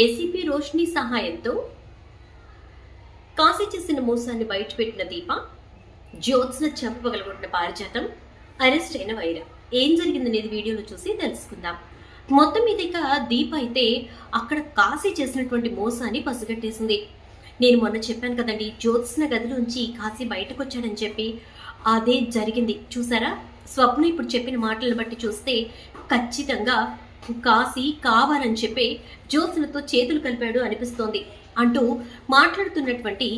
ACP Roshni సహాయంతో కాశీ చేసిన మోసాన్ని బయటపెట్టిన దీప జ్యోత్స్న చెంపగలగొట్టిన పారిజాతం అరెస్ట్ అయిన వైర. ఏం జరిగిందనేది వీడియోలో చూసి తెలుసుకుందాం. మొత్తం మీద ఇక దీప అయితే అక్కడ కాశీ చేసినటువంటి మోసాన్ని పసిగట్టేసింది. నేను మొన్న చెప్పాను కదండి జ్యోత్స్న గదిలోంచి కాశీ బయటకు వచ్చాడని చెప్పి. అదే జరిగింది. చూసారా? స్వప్న ఇప్పుడు చెప్పిన మాటలను బట్టి చూస్తే ఖచ్చితంగా కాశీ కావాలని చెప్పి జ్యోత్సులతో చేతులు కలిపాడు అనిపిస్తోంది. అంటూ మాట్లాడుతున్నటువంటి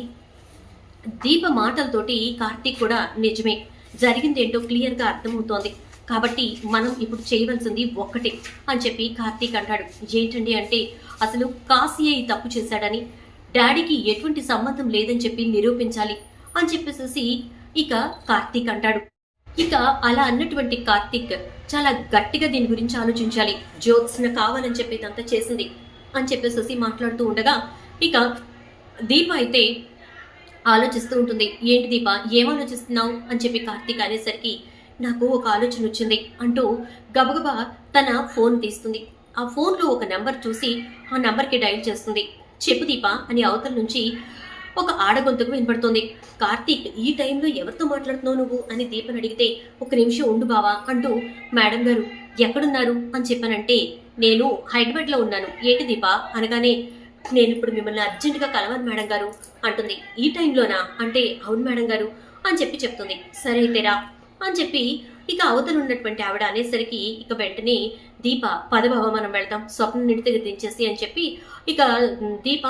దీప మాటలతోటి కార్తీక్ కూడా నిజమే. జరిగిందేంటో క్లియర్గా అర్థమవుతోంది. కాబట్టి మనం ఇప్పుడు చేయవలసింది ఒక్కటే అని చెప్పి కార్తీక్ అంటాడు. ఏంటండి అంటే అసలు కాశీయే ఈ తప్పు చేశాడని డాడీకి ఎటువంటి సంబంధం లేదని చెప్పి నిరూపించాలి అని చెప్పేసి ఇక కార్తీక్ అంటాడు. ఇక అలా అన్నటువంటి కార్తీక్ చాలా గట్టిగా దీని గురించి ఆలోచించాలి. జ్యోత్స్న కావాలని చెప్పి ఇదంతా చేసింది అని చెప్పేసి మాట్లాడుతూ ఉండగా ఇక దీప అయితే ఆలోచిస్తూ ఉంటుంది. ఏంటి దీప ఏం ఆలోచిస్తున్నావు? అని చెప్పి కార్తీక్ అనేసరికి నాకు ఒక ఆలోచన వచ్చింది అంటూ గబగబా తన ఫోన్ తీస్తుంది. ఆ ఫోన్లో ఒక నెంబర్ చూసి ఆ నెంబర్కి డైల్ చేస్తుంది. చెప్పు దీప అని అవతల నుంచి ఒక ఆడగొంతుకు వినపడుతుంది. కార్తీక్ ఈ టైంలో ఎవరితో మాట్లాడుతున్నావు నువ్వు? అని దీపని అడిగితే ఒక నిమిషం ఉండు బావా అంటూ మేడం గారు ఎక్కడున్నారు? అని చెప్పానంటే నేను హైదరాబాద్లో ఉన్నాను. ఏంటి దీప? అనగానే నేను ఇప్పుడు మిమ్మల్ని అర్జెంటుగా కలవాలి మేడం గారు అంటుంది. ఈ టైంలోనా? అంటే అవును మేడం గారు అని చెప్పి చెప్తుంది. సరే అయితేరా అని చెప్పి ఇక అవతల ఉన్నటువంటి ఆవిడ అనేసరికి ఇక వెంటనే దీప పదభావ మనం వెళ్తాం స్వప్నం నిడితే దించేసి అని చెప్పి ఇక దీప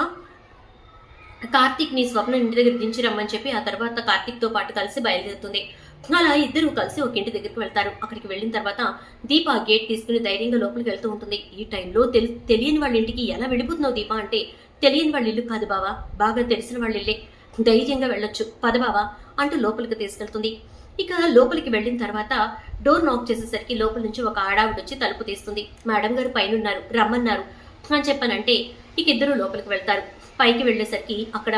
కార్తీక్ని స్వప్న ఇంటి దగ్గర దించి రమ్మని చెప్పి ఆ తర్వాత కార్తీక్తో పాటు కలిసి బయలుదేరుతుంది. అలా ఇద్దరు కలిసి ఒక ఇంటి దగ్గరికి వెళ్తారు. అక్కడికి వెళ్ళిన తర్వాత దీప గేట్ తీసుకుని ధైర్యంగా లోపలికి వెళ్తూ ఉంటుంది. ఈ టైంలో తెలి తెలియని వాళ్ళ ఇంటికి ఎలా వెళ్ళిపోతున్నావు దీప అంటే తెలియని వాళ్ళ ఇల్లు కాదు బావా బాగా తెలిసిన వాళ్ళ ఇల్లే. ధైర్యంగా వెళ్ళొచ్చు పద బావా అంటూ లోపలికి తీసుకెళ్తుంది. ఇక లోపలికి వెళ్ళిన తర్వాత డోర్ నాక్ చేసేసరికి లోపల నుంచి ఒక ఆడావిడ వచ్చి తలుపు తీస్తుంది. మేడం గారు పైన ఉన్నారు రమ్మన్నారు. అని చెప్పానంటే ఇక ఇద్దరు లోపలికి వెళ్తారు. పైకి వెళ్ళేసరికి అక్కడ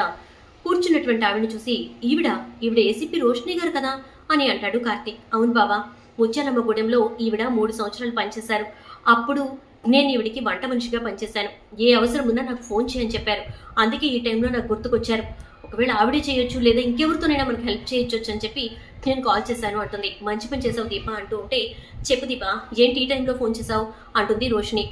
కూర్చున్నటువంటి ఆవిడని చూసి ఈవిడ ఈవిడ ఏసీపీ రోషిని గారు కదా? అని అంటాడు కార్తీక్. అవును బాబా ముత్యాలమ్మ గూడెంలో ఈవిడ మూడు సంవత్సరాలు పనిచేశారు. అప్పుడు నేను ఈవిడికి వంట మనిషిగా పనిచేశాను. ఏ అవసరం ఉన్నా నాకు ఫోన్ చేయని చెప్పారు. అందుకే ఈ టైంలో నాకు గుర్తుకొచ్చారు. ఒకవేళ ఆవిడే చేయొచ్చు లేదా ఇంకెవరితోనైనా మనకి హెల్ప్ చేయొచ్చు అని చెప్పి నేను కాల్ చేశాను అంటుంది. మంచి పని చేసావు దీప అంటూ ఉంటే చెప్పు దీప ఏంటి ఈ టైంలో ఫోన్ చేసావు అంటుంది రోషిని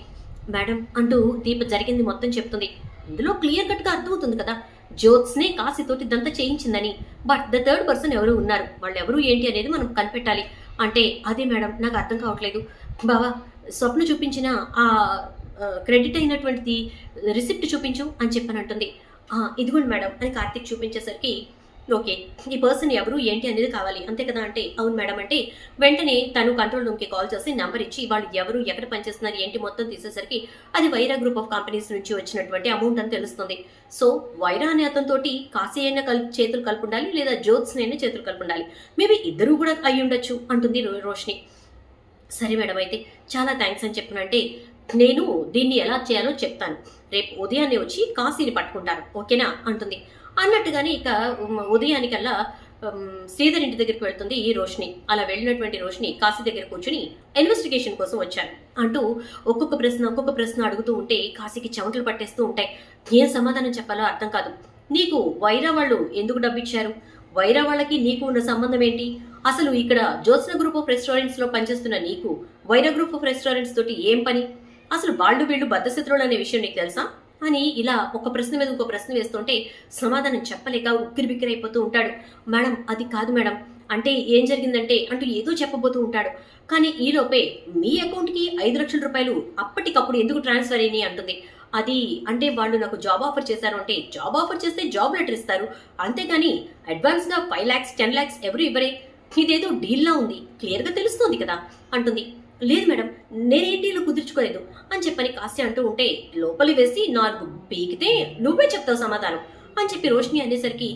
మేడం అంటూ దీప జరిగింది మొత్తం చెప్తుంది. ఇందులో క్లియర్ కట్గా అర్థమవుతుంది కదా. జ్యోత్స్నే కాశీతోటి ఇదంతా చేయించిందని. బట్ ద థర్డ్ పర్సన్ ఎవరు ఉన్నారు? వాళ్ళు ఎవరు ఏంటి అనేది మనం కనిపెట్టాలి. అంటే అదే మేడం నాకు అర్థం కావట్లేదు. బావా స్వప్న చూపించిన ఆ క్రెడిట్ అయినటువంటిది రిసిప్ట్ చూపించు అని చెప్పని అంటుంది ఇదిగోండి మేడం అని కార్తీక్ చూపించేసరికి ఓకే ఈ పర్సన్ ఎవరు ఏంటి అనేది కావాలి. అంతే కదా అంటే అవును మేడం అంటే వెంటనే తను కంట్రోల్ రూమ్కి కాల్ చేసి నెంబర్ ఇచ్చి వాళ్ళు ఎవరు ఎక్కడ పనిచేస్తున్నారు ఏంటి మొత్తం తీసేసరికి అది వైరా గ్రూప్ ఆఫ్ కంపెనీస్ నుంచి వచ్చినటువంటి అమౌంట్ అని తెలుస్తుంది. సో వైరా అనే అతనితోటి కాశీ అయినా కల్ చేతులు కలుపుండాలి లేదా జ్యోత్స్నైనా అయినా చేతులు కలుపుండాలి. మేబీ ఇద్దరు కూడా అయి ఉండొచ్చు అంటుంది రో- రోషిని సరే మేడం అయితే చాలా థ్యాంక్స్ అని చెప్పినంటే నేను దీన్ని ఎలా చేయాలో చెప్తాను. రేపు ఉదయాన్నే వచ్చి కాశీని పట్టుకుంటాను ఓకేనా? అంటుంది. అన్నట్టుగానే ఇక ఉదయానికల్లా శ్రీధర్ ఇంటి దగ్గరికి వెళ్తుంది ఈ రోషిని అలా వెళ్ళినటువంటి రోషిని కాశీ దగ్గర కూర్చుని ఇన్వెస్టిగేషన్ కోసం వచ్చాను అంటూ ఒక్కొక్క ప్రశ్న ఒక్కొక్క ప్రశ్న అడుగుతూ ఉంటే కాశీకి చెమటలు పట్టేస్తూ ఉంటాయి. ఏం సమాధానం చెప్పాలో అర్థం కాదు. నీకు వైరా వాళ్ళు ఎందుకు డబ్బిచ్చారు? వైరా వాళ్ళకి నీకు ఉన్న సంబంధం ఏంటి? అసలు ఇక్కడ జ్యోత్స్న గ్రూప్ ఆఫ్ రెస్టారెంట్స్లో పనిచేస్తున్న నీకు వైరా గ్రూప్ ఆఫ్ రెస్టారెంట్స్ తోటి ఏం పని? అసలు వాళ్ళు వీళ్ళు బద్దశత్రువులు అనే విషయం నీకు తెలుసా? అని ఇలా ఒక ప్రశ్న మీద ఇంకో ప్రశ్న వేస్తుంటే సమాధానం చెప్పలేక ఉక్కిరి బిక్కిరి అయిపోతూ ఉంటాడు. మేడం అది కాదు మేడం. అంటే ఏం జరిగిందంటే అంటూ ఏదో చెప్పబోతూ ఉంటాడు. కానీ ఈలోపే మీ అకౌంట్కి ఐదు లక్షల రూపాయలు అప్పటికప్పుడు ఎందుకు ట్రాన్స్ఫర్ అయినాయి? అంటుంది. అది అంటే వాళ్ళు నాకు జాబ్ ఆఫర్ చేశారు అంటే జాబ్ ఆఫర్ చేస్తే జాబ్ లెటర్ ఇస్తారు. అంతేగాని అడ్వాన్స్గా ఫైవ్ ల్యాక్స్ టెన్ ల్యాక్స్ ఎవరు ఇవ్వరే? ఇదేదో డీల్లా ఉంది. క్లియర్గా తెలుస్తుంది కదా. అంటుంది. లేదు మేడం నేనే కుదుర్చుకోలేదు అని చెప్పని కాస్య అంటూ ఉంటే లోపలి వేసి నాలుగు పీకితే నువ్వే చెప్తావు సమాధానం అని చెప్పి రోషిని అనేసరికి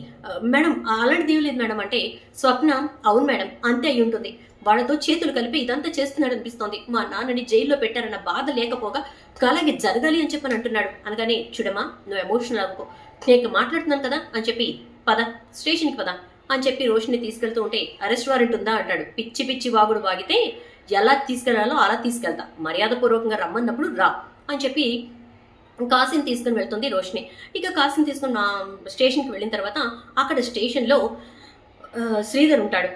మేడం అలాంటిది ఏం లేదు మేడం అంటే స్వప్న అవును మేడం అంతే అయి ఉంటుంది. వాళ్ళతో చేతులు కలిపి ఇదంతా చేస్తున్నాడు అనిపిస్తోంది. మా నాన్నని జైల్లో పెట్టారన్న బాధ లేకపోగా అలాగే జరగాలి అని చెప్పని అంటున్నాడు. అనగానే చూడమ్మా నువ్వు ఎమోషనల్ అవ్వకు. నేను మాట్లాడుతున్నాను కదా అని చెప్పి పద స్టేషన్కి పద అని చెప్పి రోషిని తీసుకెళ్తూ ఉంటే అరెస్ట్ వారెంట్ ఉందా? అంటాడు. పిచ్చి పిచ్చి వాగుడు వాగితే ఎలా తీసుకెళ్ళాలో అలా తీసుకెళ్తా. మర్యాదపూర్వకంగా రమ్మన్నప్పుడు రా అని చెప్పి కాశీని తీసుకుని వెళ్తుంది రోషిని ఇక కాశీని తీసుకుని నా స్టేషన్కి వెళ్ళిన తర్వాత అక్కడ స్టేషన్లో శ్రీధర్ ఉంటాడు.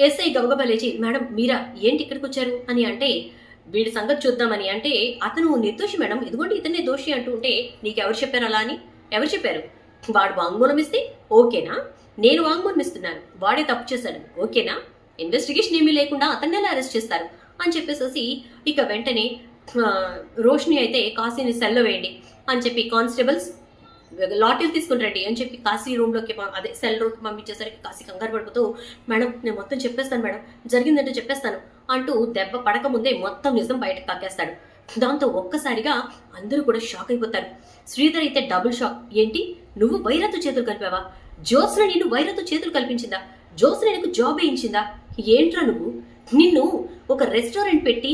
ఎస్ఐ గబగబా లేచి మేడం మీరా ఏంటి ఇక్కడికి వచ్చారు? అని అంటే వీడి సంగతి చూద్దామని. అంటే అతను నిర్దోషి మేడం. ఇదిగోండి ఇతనే దోషి అంటూ ఉంటే నీకు ఎవరు చెప్పారు అలా అని? ఎవరు చెప్పారు? వాడు వాంగ్మూలం ఇస్తే ఓకేనా? నేను వాంగ్మూలం ఇస్తున్నాను. వాడే తప్పు చేశాడు. ఓకేనా? ఇన్వెస్టిగేషన్ ఏమీ లేకుండా అతన్ని ఎలా అరెస్ట్ చేస్తారు? అని చెప్పేసి ఇక వెంటనే ఆ, రోషిని అయితే కాశీని సెల్లో వేయండి అని చెప్పి కానిస్టేబుల్స్ లాటిల్ తీసుకుని అని చెప్పి కాశీ రూమ్లోకి అదే సెల్ రూమ్కి పంపించేసరికి కాశీ కంగారు పడిపోతూ మేడం నేను మొత్తం చెప్పేస్తాను మేడం జరిగిందంటే చెప్పేస్తాను అంటూ దెబ్బ పడక ముందే మొత్తం నిజం బయటకు కాకేస్తాడు దాంతో ఒక్కసారిగా అందరూ కూడా షాక్ అయిపోతారు. శ్రీధర్ అయితే డబుల్ షాక్. ఏంటి? నువ్వు వైరత్తు చేతులు కలిపావా? జ్యోత్స్న నిన్ను వైరత్తు చేతులు కల్పించిందా? జ్యోత్స్న నీకు జాబ్ వేయించిందా? ఏంట్రా నువ్వు? నిన్ను ఒక రెస్టారెంట్ పెట్టి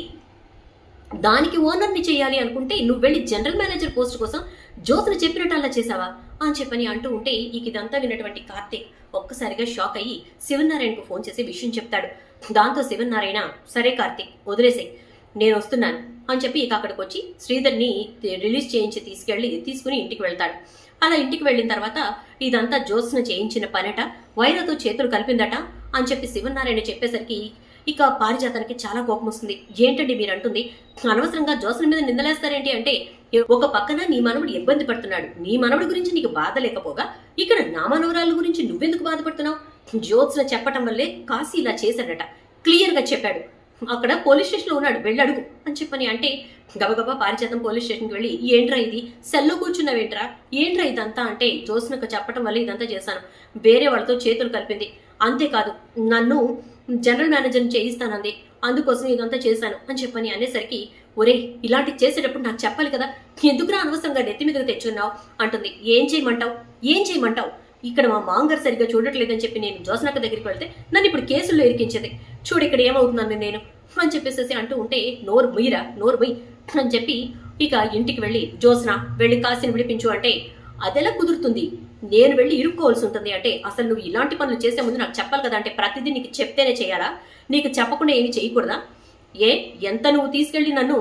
దానికి ఓనర్ని చేయాలి అనుకుంటే నువ్వు వెళ్ళి జనరల్ మేనేజర్ పోస్ట్ కోసం జ్యోతులు చెప్పినట్టు అలా చేసావా అని చెప్పని అంటూ ఉంటే ఇక ఇదంతా విన్నటువంటి కార్తీక్ ఒక్కసారిగా షాక్ అయ్యి శివనారాయణకు ఫోన్ చేసి విషయం చెప్తాడు. దాంతో శివనారాయణ సరే కార్తీక్ వదిలేసాయి నేను వస్తున్నాను అని చెప్పి ఇక అక్కడికి వచ్చి శ్రీధర్ని రిలీజ్ చేయించి తీసుకెళ్ళి తీసుకుని ఇంటికి వెళ్తాడు. అలా ఇంటికి వెళ్ళిన తర్వాత ఇదంతా జ్యోత్స్న చేయించిన పనట వైరతో చేతులు కలిపిందట అని చెప్పి శివనారాయణ చెప్పేసరికి ఇక పారిజాతానికి చాలా కోపం వస్తుంది. ఏంటండి మీరు అంటుంది అనవసరంగా జోసన్ మీద నిందలేస్తారేంటి అంటే ఒక పక్కన నీ మనవడు ఇబ్బంది పడుతున్నాడు. నీ మనవడి గురించి నీకు బాధ లేకపోగా ఇక్కడ నా మనవరాల గురించి నువ్వెందుకు బాధపడుతున్నావు? జ్యోత్స్న చెప్పటం వల్లే కాశీ ఇలా చేశాడట. క్లియర్గా చెప్పాడు. అక్కడ పోలీస్ స్టేషన్లో ఉన్నాడు. వెళ్ళడుగు అని చెప్పని అంటే గబగబా పారిజాతం పోలీస్ స్టేషన్కి వెళ్ళి ఏంట్రా ఇది? సెల్లో కూర్చున్నావేంట్రా? ఏంట్రా ఇదంతా? అంటే జ్యోత్స్నకు చెప్పటం వల్ల ఇదంతా చేశాను. వేరే వాళ్ళతో చేతులు కలిపింది. అంతేకాదు నన్ను జనరల్ మేనేజర్ని చేయిస్తానంది. అందుకోసం ఇదంతా చేశాను అని చెప్పని అనేసరికి ఒరే ఇలాంటి చేసేటప్పుడు నాకు చెప్పాలి కదా ఎందుకురా అనవసరంగా నెత్తి మీదకి తెచ్చున్నావు? అంటుంది. ఏం చేయమంటావు? ఏం చేయమంటావు? ఇక్కడ మా మాంగారు సరిగ్గా చూడట్లేదని చెప్పి నేను జోసనక్క దగ్గరికి వెళ్తే నన్ను ఇప్పుడు కేసుల్లో ఇరికించేది. చూడు ఇక్కడ ఏమవుతున్నాను నేను? అని చెప్పేసి అంటూ ఉంటే నోరు ముయ్యరా నోరు ముయ్యి అని చెప్పి ఇక ఇంటికి వెళ్ళి జోస్న వెళ్ళి కాసిని విడిపించు అంటే అదెలా కుదురుతుంది? నేను వెళ్ళి ఇరుక్కోవాల్సి ఉంటుంది అంటే అసలు నువ్వు ఇలాంటి పనులు చేసే ముందు నాకు చెప్పాలి కదా అంటే ప్రతిదీ నీకు చెప్తేనే చేయాలా? నీకు చెప్పకుండా ఏమి చేయకూడదా? ఏ? ఎంత నువ్వు తీసుకెళ్ళి నన్ను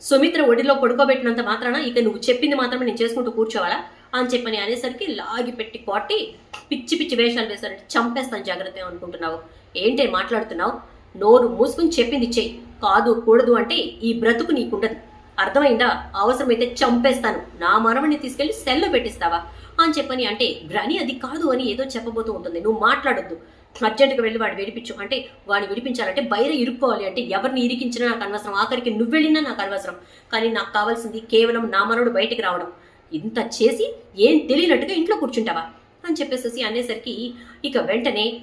సుమిత్ర ఒడిలో పడుకోబెట్టినంత మాత్రాన ఇక నువ్వు చెప్పింది మాత్రమే నేను చేసుకుంటూ కూర్చోవాలా? అని చెప్పని అనేసరికి లాగి పెట్టి కొట్టి పిచ్చి పిచ్చి వేషాలు వేశారంటే చంపేస్తాను జాగ్రత్త అనుకుంటున్నావు. ఏంటి మాట్లాడుతున్నావు? నోరు మూసుకుని చెప్పింది చెయ్యి. కాదు కూడదు అంటే ఈ బ్రతుకు నీకుండదు. అర్థమైందా? అవసరమైతే చంపేస్తాను. నా మనవడిని తీసుకెళ్ళి సెల్లో పెట్టిస్తావా? అని చెప్పని అంటే గ్రని అది కాదు అని ఏదో చెప్పబోతూ ఉంటుంది. నువ్వు మాట్లాడొద్దు. అర్జెంటుగా వెళ్ళి వాడు విడిపించు. అంటే వాడిని విడిపించాలంటే బయట ఇరుక్కోవాలి. అంటే ఎవరిని ఇరికించినా నాకు అనవసరం. ఆఖరికి నువ్వు వెళ్ళినా నాకు అనవసరం. కానీ నాకు కావాల్సింది కేవలం నా మనవడు బయటికి రావడం. ఇంత చేసి ఏం తెలియనట్టుగా ఇంట్లో కూర్చుంటావా? అని చెప్పేసి అనేసరికి ఇక వెంటనే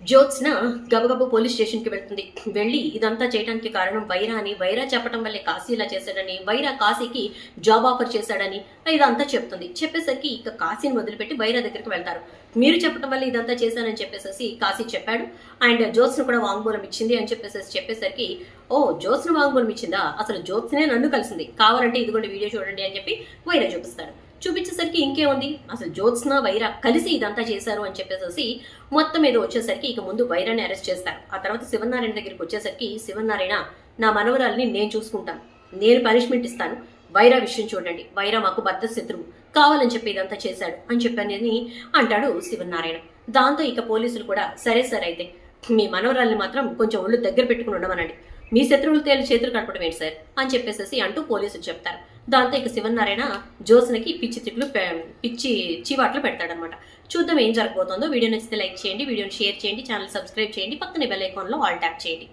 జ్యోత్స్న గబగబ పోలీస్ స్టేషన్కి వెళ్తుంది. వెళ్ళి ఇదంతా చేయడానికి కారణం వైరా అని. వైరా చెప్పడం వల్లే కాశీ ఇలా చేశాడని. వైరా కాశీకి జాబ్ ఆఫర్ చేశాడని ఇదంతా చెప్తుంది. చెప్పేసరికి ఇక కాశీని వదిలిపెట్టి వైరా దగ్గరికి వెళ్తారు. మీరు చెప్పడం వల్ల ఇదంతా చేశానని చెప్పేసి కాశీ చెప్పాడు. అండ్ జ్యోత్స్న కూడా వాంగ్మూలం ఇచ్చింది అని చెప్పేసి చెప్పేసరికి ఓ జ్యోత్స్న వాంగ్మూలం ఇచ్చిందా? అసలు జ్యోత్స్నే నన్ను కలిసింది. కావాలంటే ఇదిగోండి వీడియో చూడండి అని చెప్పి వైరా చూపిస్తాడు. చూపించేసరికి ఇంకేముంది? అసలు జ్యోత్స్న వైరా కలిసి ఇదంతా చేశారు అని చెప్పేసి మొత్తం ఏదో వచ్చేసరికి ఇక ముందు వైరాని అరెస్ట్ చేస్తారు. ఆ తర్వాత శివనారాయణ దగ్గరికి వచ్చేసరికి శివనారాయణ నా మనవరాల్ని నేను చూసుకుంటాను. నేను పనిష్మెంట్ ఇస్తాను. వైరా విషయం చూడండి. వైరా మాకు బద్ద శత్రువు కావాలని చెప్పి ఇదంతా చేశాడు అని చెప్పని అంటాడు శివనారాయణ దాంతో ఇక పోలీసులు కూడా సరే సరే అయితే. మీ మనవరాల్ని మాత్రం కొంచెం ఒళ్ళు దగ్గర పెట్టుకుని ఉండమనండి. మీ శత్రువులు తేలి చేతులు కడపడం ఏంటి సార్? అని చెప్పేసి అంటూ పోలీసులు చెప్తారు. దాంతో ఇక శివనారాయణ జోస్నకి పిచ్చి తిట్లు పె- పిచ్చి చీవాట్లు పెడతాడనమాట చూద్దాం ఏం జరగబోతుందో. వీడియో నచ్చితే లైక్ చేయండి వీడియోని షేర్ చేయండి ఛానల్ సబ్స్క్రైబ్ చేయండి పక్కనే బెల్ ఐకాన్లో ఆల్ ట్యాప్ చేయండి.